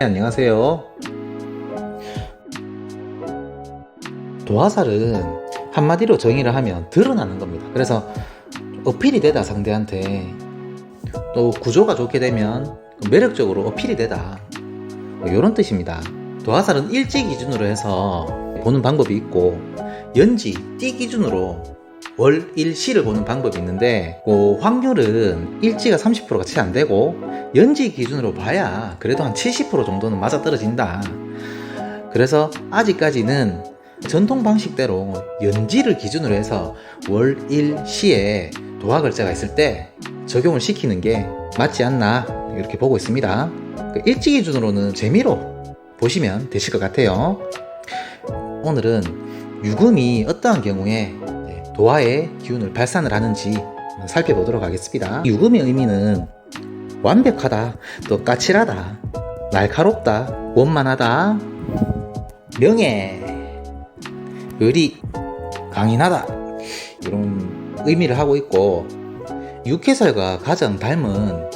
네, 안녕하세요. 도화살은 한마디로 정의를 하면 드러나는 겁니다. 그래서 어필이 되다 상대한테 또 구조가 좋게 되면 매력적으로 어필이 되다 뭐 이런 뜻입니다. 도화살은 일지 기준으로 해서 보는 방법이 있고 연지, 띠 기준으로 월, 일, 시를 보는 방법이 있는데 그 확률은 일지가 30%가 채 안 되고 연지 기준으로 봐야 그래도 한 70% 정도는 맞아 떨어진다. 그래서 아직까지는 전통 방식대로 연지를 기준으로 해서 월, 일, 시에 도화 글자가 있을 때 적용을 시키는 게 맞지 않나 이렇게 보고 있습니다. 그 일지 기준으로는 재미로 보시면 되실 것 같아요. 오늘은 유금이 어떠한 경우에 도화의 기운을 발산을 하는지 살펴보도록 하겠습니다. 유금의 의미는 완벽하다, 또 까칠하다, 날카롭다, 원만하다, 명예, 의리, 강인하다 이런 의미를 하고 있고 육해살과 가장 닮은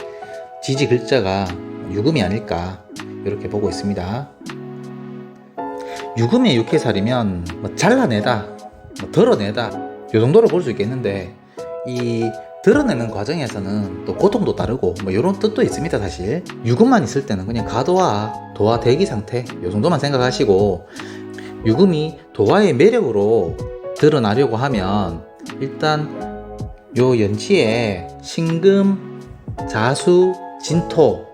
지지 글자가 유금이 아닐까 이렇게 보고 있습니다. 유금의 육해살이면 뭐 잘라내다, 뭐 덜어내다 이 정도로 볼 수 있겠는데 이 드러내는 과정에서는 또 고통도 따르고 뭐 이런 뜻도 있습니다 사실. 유금만 있을 때는 그냥 가도화 도화 대기 상태 이 정도만 생각하시고 유금이 도화의 매력으로 드러나려고 하면 일단 요 연치에 신금 자수 진토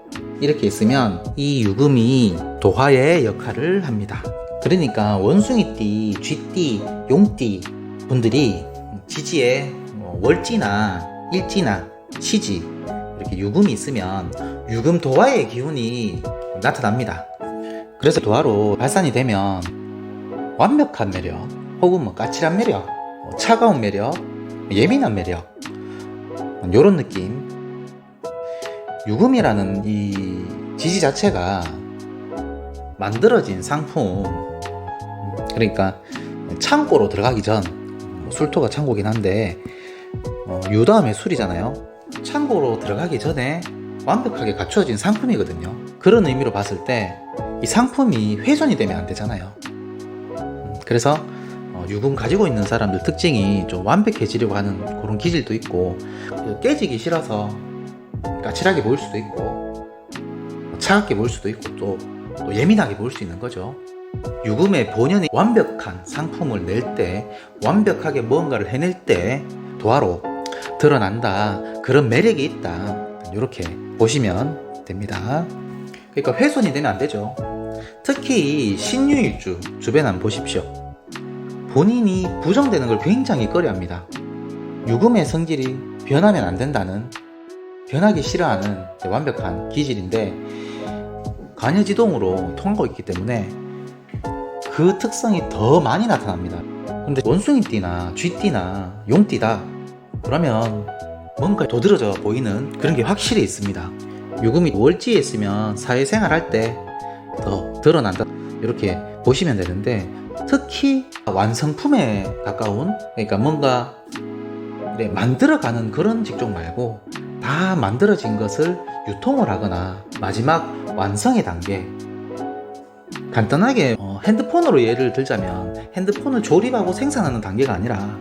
이렇게 있으면 이 유금이 도화의 역할을 합니다. 그러니까 원숭이띠 쥐띠 용띠 분들이 지지에 뭐 월지나 일지나 시지 이렇게 유금이 있으면 유금 도화의 기운이 나타납니다. 그래서 도화로 발산이 되면 완벽한 매력, 혹은 뭐 까칠한 매력, 뭐 차가운 매력, 예민한 매력 이런 느낌. 유금이라는 이 지지 자체가 만들어진 상품, 그러니까 창고로 들어가기 전 술토가 창고긴 한데 어, 유 다음에 술이잖아요. 창고로 들어가기 전에 완벽하게 갖추어진 상품이거든요. 그런 의미로 봤을 때 이 상품이 훼손이 되면 안 되잖아요. 음, 그래서 어, 유금 가지고 있는 사람들 특징이 좀 완벽해지려고 하는 그런 기질도 있고 깨지기 싫어서 까칠하게 보일 수도 있고 차갑게 보일 수도 있고 또, 또 예민하게 보일 수 있는 거죠. 유금의 본연의 완벽한 상품을 낼 때, 완벽하게 무언가를 해낼 때 도화로 드러난다. 그런 매력이 있다. 이렇게 보시면 됩니다. 그러니까 훼손이 되면 안 되죠. 특히 신유일주 주변 한번 보십시오. 본인이 부정되는 걸 굉장히 꺼려합니다. 유금의 성질이 변하면 안 된다는 변하기 싫어하는 완벽한 기질인데 간여지동으로 통하고 있기 때문에 그 특성이 더 많이 나타납니다. 근데 원숭이띠나 쥐띠나 용띠다 그러면 뭔가 도드러져 보이는 그런 게 확실히 있습니다. 유금이 월지에 있으면 사회생활 할 때 더 드러난다 이렇게 보시면 되는데 특히 완성품에 가까운 그러니까 뭔가 만들어가는 그런 직종 말고 다 만들어진 것을 유통을 하거나 마지막 완성의 단계 간단하게 어, 핸드폰으로 예를 들자면 핸드폰을 조립하고 생산하는 단계가 아니라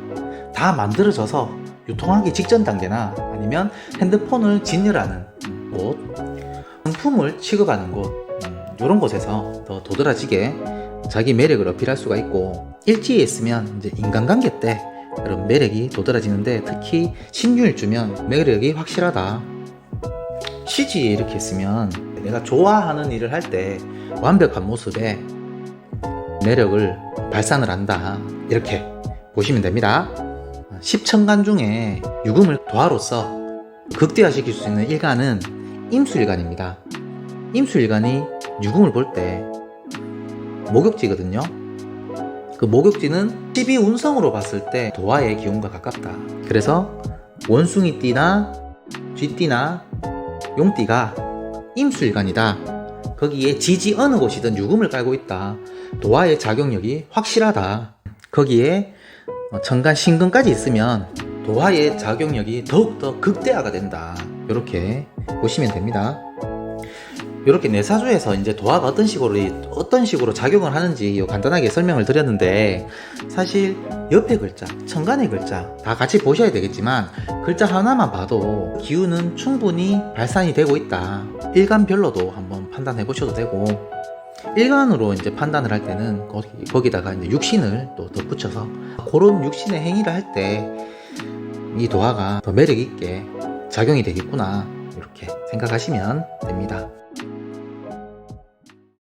다 만들어져서 유통하기 직전 단계나 아니면 핸드폰을 진열하는 곳, 상품을 취급하는 곳 음, 이런 곳에서 더 도드라지게 자기 매력을 어필할 수가 있고 일지에 있으면 이제 인간관계 때 그런 매력이 도드라지는데 특히 신유일주면 매력이 확실하다. 시지에 이렇게 있으면 내가 좋아하는 일을 할 때 완벽한 모습에 매력을 발산을 한다. 이렇게 보시면 됩니다. 십천간 중에 유금을 도화로서 극대화시킬 수 있는 일간은 임수일간입니다. 임수일간이 유금을 볼 때 목욕지거든요. 그 목욕지는 12운성으로 봤을 때 도화의 기운과 가깝다. 그래서 원숭이띠나 쥐띠나 용띠가 임수일간이다. 거기에 지지 어느 곳이든 유금을 깔고 있다. 도화의 작용력이 확실하다. 거기에 정간 신금까지 있으면 도화의 작용력이 더욱더 극대화가 된다. 이렇게 보시면 됩니다. 이렇게 내사주에서 이제 도화가 어떤 식으로 이- 어떤 식으로 작용을 하는지 요 간단하게 설명을 드렸는데 사실 옆에 글자, 천간의 글자 다 같이 보셔야 되겠지만 글자 하나만 봐도 기운은 충분히 발산이 되고 있다. 일간별로도 한번 판단해 보셔도 되고 일간으로 이제 판단을 할 때는 거기, 거기다가 이제 육신을 또 덧붙여서 그런 육신의 행위를 할 때 이 도화가 더 매력 있게 작용이 되겠구나 이렇게 생각하시면 됩니다.